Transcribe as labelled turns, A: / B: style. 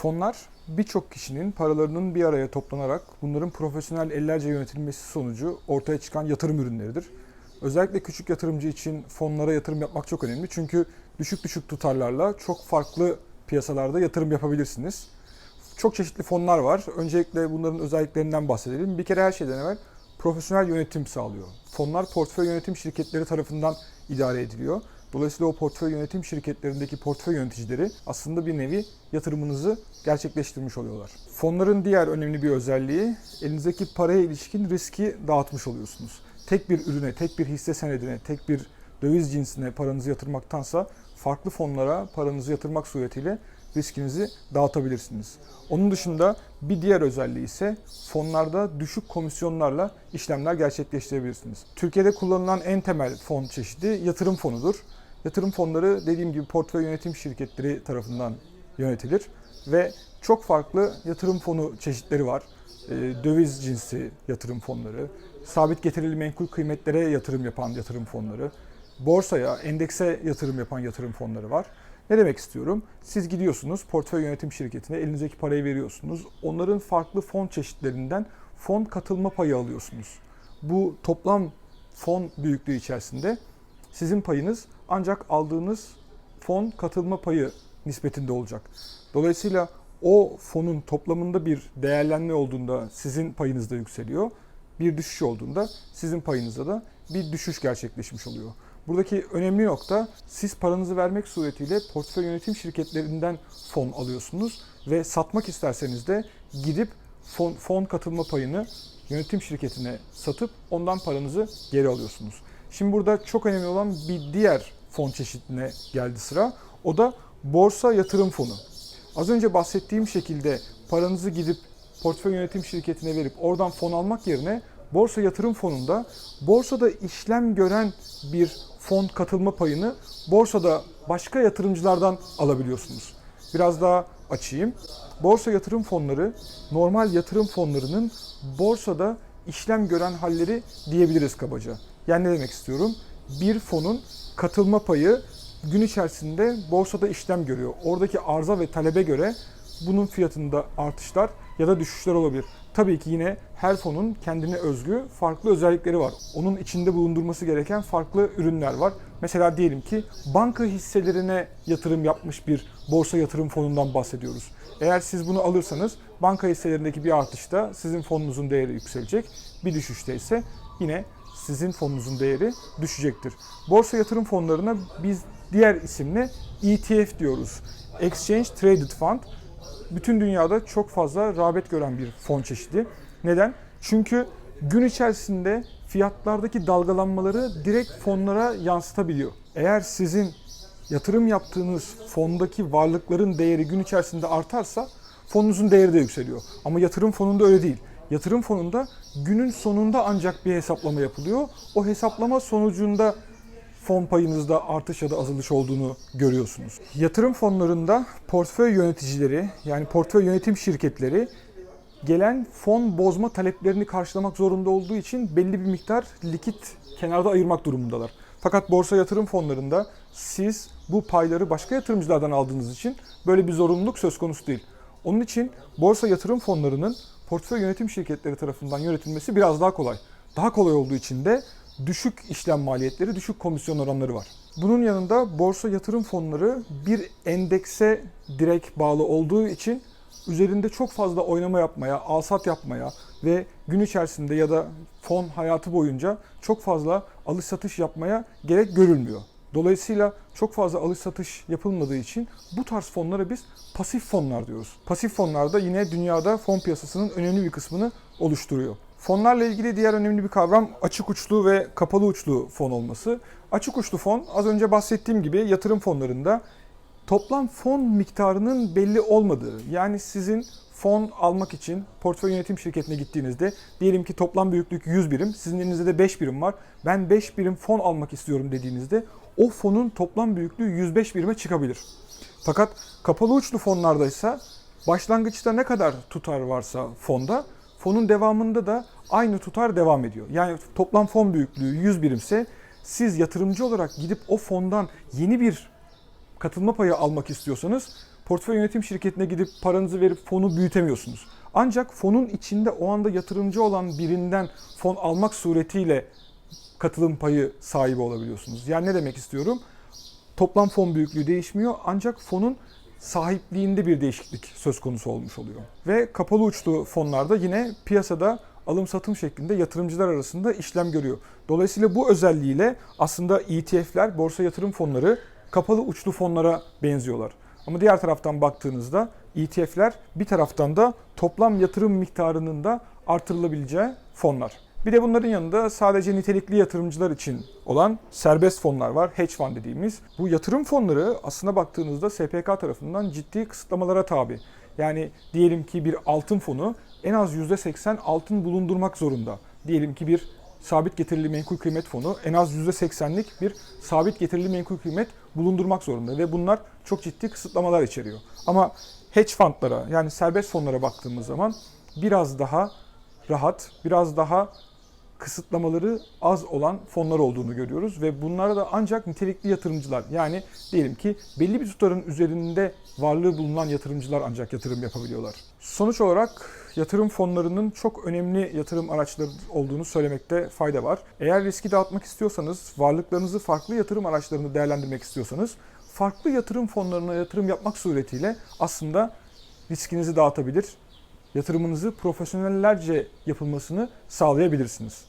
A: Fonlar birçok kişinin paralarının bir araya toplanarak bunların profesyonel ellerce yönetilmesi sonucu ortaya çıkan yatırım ürünleridir. Özellikle küçük yatırımcı için fonlara yatırım yapmak çok önemli. Çünkü düşük düşük tutarlarla çok farklı piyasalarda yatırım yapabilirsiniz. Çok çeşitli fonlar var. Öncelikle bunların özelliklerinden bahsedelim. Bir kere her şeyden evvel profesyonel yönetim sağlıyor. Fonlar portföy yönetim şirketleri tarafından idare ediliyor. Dolayısıyla o portföy yönetim şirketlerindeki portföy yöneticileri aslında bir nevi yatırımınızı gerçekleştirmiş oluyorlar. Fonların diğer önemli bir özelliği elinizdeki paraya ilişkin riski dağıtmış oluyorsunuz. Tek bir ürüne, tek bir hisse senedine, tek bir döviz cinsine paranızı yatırmaktansa farklı fonlara paranızı yatırmak suretiyle riskinizi dağıtabilirsiniz. Onun dışında bir diğer özelliği ise fonlarda düşük komisyonlarla işlemler gerçekleştirebilirsiniz. Türkiye'de kullanılan en temel fon çeşidi yatırım fonudur. Yatırım fonları dediğim gibi portföy yönetim şirketleri tarafından yönetilir ve çok farklı yatırım fonu çeşitleri var. Ee, Döviz cinsi yatırım fonları, sabit getirili menkul kıymetlere yatırım yapan yatırım fonları, borsaya, endekse yatırım yapan yatırım fonları var. Ne demek istiyorum? Siz gidiyorsunuz portföy yönetim şirketine elinizdeki parayı veriyorsunuz. Onların farklı fon çeşitlerinden fon katılma payı alıyorsunuz. Bu toplam fon büyüklüğü içerisinde sizin payınız ancak aldığınız fon katılma payı nispetinde olacak. Dolayısıyla o fonun toplamında bir değerlenme olduğunda sizin payınız da yükseliyor. Bir düşüş olduğunda sizin payınızda da bir düşüş gerçekleşmiş oluyor. Buradaki önemli nokta siz paranızı vermek suretiyle portföy yönetim şirketlerinden fon alıyorsunuz ve satmak isterseniz de gidip fon, fon katılma payını yönetim şirketine satıp ondan paranızı geri alıyorsunuz. Şimdi burada çok önemli olan bir diğer fon çeşidine geldi sıra. O da borsa yatırım fonu. Az önce bahsettiğim şekilde paranızı gidip portföy yönetim şirketine verip oradan fon almak yerine borsa yatırım fonunda borsada işlem gören bir fon katılma payını borsada başka yatırımcılardan alabiliyorsunuz. Biraz daha açayım. Borsa yatırım fonları normal yatırım fonlarının borsada işlem gören halleri diyebiliriz kabaca. Yani ne demek istiyorum? Bir fonun katılma payı gün içerisinde borsada işlem görüyor. Oradaki arza ve talebe göre bunun fiyatında artışlar ya da düşüşler olabilir. Tabii ki yine her fonun kendine özgü farklı özellikleri var. Onun içinde bulundurması gereken farklı ürünler var. Mesela diyelim ki banka hisselerine yatırım yapmış bir borsa yatırım fonundan bahsediyoruz. Eğer siz bunu alırsanız banka hisselerindeki bir artışta sizin fonunuzun değeri yükselecek. Bir düşüşte ise yine sizin fonunuzun değeri düşecektir. Borsa yatırım fonlarına biz diğer isimle ETF diyoruz. Exchange Traded Fund bütün dünyada çok fazla rağbet gören bir fon çeşidi. Neden? Çünkü gün içerisinde fiyatlardaki dalgalanmaları direkt fonlara yansıtabiliyor. Eğer sizin yatırım yaptığınız fondaki varlıkların değeri gün içerisinde artarsa fonunuzun değeri de yükseliyor. Ama yatırım fonunda öyle değil. Yatırım fonunda günün sonunda ancak bir hesaplama yapılıyor. O hesaplama sonucunda fon payınızda artış ya da azalış olduğunu görüyorsunuz. Yatırım fonlarında portföy yöneticileri yani portföy yönetim şirketleri gelen fon bozma taleplerini karşılamak zorunda olduğu için belli bir miktar likit kenarda ayırmak durumundalar. Fakat borsa yatırım fonlarında siz bu payları başka yatırımcılardan aldığınız için böyle bir zorunluluk söz konusu değil. Onun için borsa yatırım fonlarının portföy yönetim şirketleri tarafından yönetilmesi biraz daha kolay. Daha kolay olduğu için de düşük işlem maliyetleri, düşük komisyon oranları var. Bunun yanında borsa yatırım fonları bir endekse direkt bağlı olduğu için üzerinde çok fazla oynama yapmaya, alsat yapmaya ve gün içerisinde ya da fon hayatı boyunca çok fazla alış satış yapmaya gerek görülmüyor. Dolayısıyla çok fazla alış satış yapılmadığı için bu tarz fonlara biz pasif fonlar diyoruz. Pasif fonlar da yine dünyada fon piyasasının önemli bir kısmını oluşturuyor. Fonlarla ilgili diğer önemli bir kavram açık uçlu ve kapalı uçlu fon olması. Açık uçlu fon az önce bahsettiğim gibi yatırım fonlarında toplam fon miktarının belli olmadığı yani sizin fon almak için portföy yönetim şirketine gittiğinizde diyelim ki toplam büyüklük 100 birim, sizin elinizde de 5 birim var. Ben 5 birim fon almak istiyorum dediğinizde o fonun toplam büyüklüğü 105 birime çıkabilir. Fakat kapalı uçlu fonlarda ise başlangıçta ne kadar tutar varsa fonda fonun devamında da aynı tutar devam ediyor. Yani toplam fon büyüklüğü 100 birimse siz yatırımcı olarak gidip o fondan yeni bir katılma payı almak istiyorsanız portföy yönetim şirketine gidip paranızı verip fonu büyütemiyorsunuz. Ancak fonun içinde o anda yatırımcı olan birinden fon almak suretiyle katılım payı sahibi olabiliyorsunuz. Yani ne demek istiyorum? Toplam fon büyüklüğü değişmiyor ancak fonun sahipliğinde bir değişiklik söz konusu olmuş oluyor. Ve kapalı uçlu fonlarda yine piyasada alım satım şeklinde yatırımcılar arasında işlem görüyor. Dolayısıyla bu özelliğiyle aslında ETF'ler, borsa yatırım fonları kapalı uçlu fonlara benziyorlar. Ama diğer taraftan baktığınızda ETF'ler bir taraftan da toplam yatırım miktarının da artırılabileceği fonlar. Bir de bunların yanında sadece nitelikli yatırımcılar için olan serbest fonlar var, hedge fund dediğimiz. Bu yatırım fonları aslına baktığınızda SPK tarafından ciddi kısıtlamalara tabi. Yani diyelim ki bir altın fonu en az %80 altın bulundurmak zorunda. Diyelim ki bir sabit getirili menkul kıymet fonu en az %80'lik bir sabit getirili menkul kıymet bulundurmak zorunda ve bunlar çok ciddi kısıtlamalar içeriyor. Ama hedge fundlara yani serbest fonlara baktığımız zaman biraz daha rahat, biraz daha kısıtlamaları az olan fonlar olduğunu görüyoruz ve bunlara da ancak nitelikli yatırımcılar yani diyelim ki belli bir tutarın üzerinde varlığı bulunan yatırımcılar ancak yatırım yapabiliyorlar. Sonuç olarak yatırım fonlarının çok önemli yatırım araçları olduğunu söylemekte fayda var. Eğer riski dağıtmak istiyorsanız, varlıklarınızı farklı yatırım araçlarında değerlendirmek istiyorsanız farklı yatırım fonlarına yatırım yapmak suretiyle aslında riskinizi dağıtabilir, yatırımınızı profesyonellerce yapılmasını sağlayabilirsiniz.